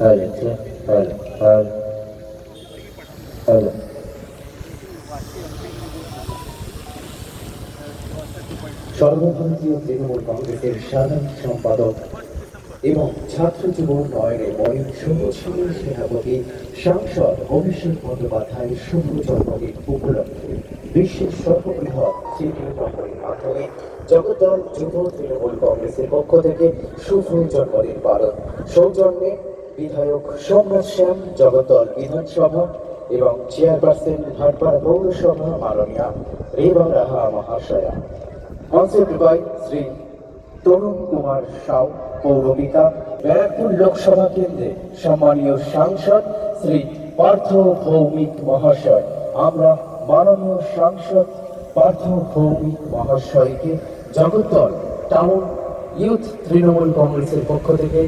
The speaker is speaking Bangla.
হয়ে যাচ্ছে হয়ে হয়ে যাচ্ছে সর্বভারতীয় তৃণমূল কংগ্রেসের সাধারণ সম্পাদক এবং ছাত্র জীবন নয়নের মরিন সবুজ সেনাপতি সাংসদ অভিষেক বন্দ্যোপাধ্যায় শুভ জন্মদিন উপলক্ষে বিশ্বের সর্ববৃহৎ চিত্র মাধ্যমে জগদ্দল যুব তৃণমূল কংগ্রেসের পক্ষ থেকে শুভ জন্মদিন পালন। সৌজন্যে বিধায়ক সোমনাথ শ্যাম জগদ্দল বিধানসভা এবং চেয়ারপারসন ভাটপাড়া পৌরসভা মাননীয়া রেবা রাহা মহাশয়া। কনসেপ্ট বাই শ্রী তরুণ কুমার সাউ, পৌরপিতা, ব্যারাকপুর লোকসভা কেন্দ্রে সম্মানীয় সাংসদ শ্রী পার্থ ভৌমিক মহাশয়। আমরা মাননীয় সাংসদ পার্থ ভৌমিক মহাশয়কে জগদ্দল টাউন ইউথ তৃণমূল কংগ্রেসের পক্ষ থেকে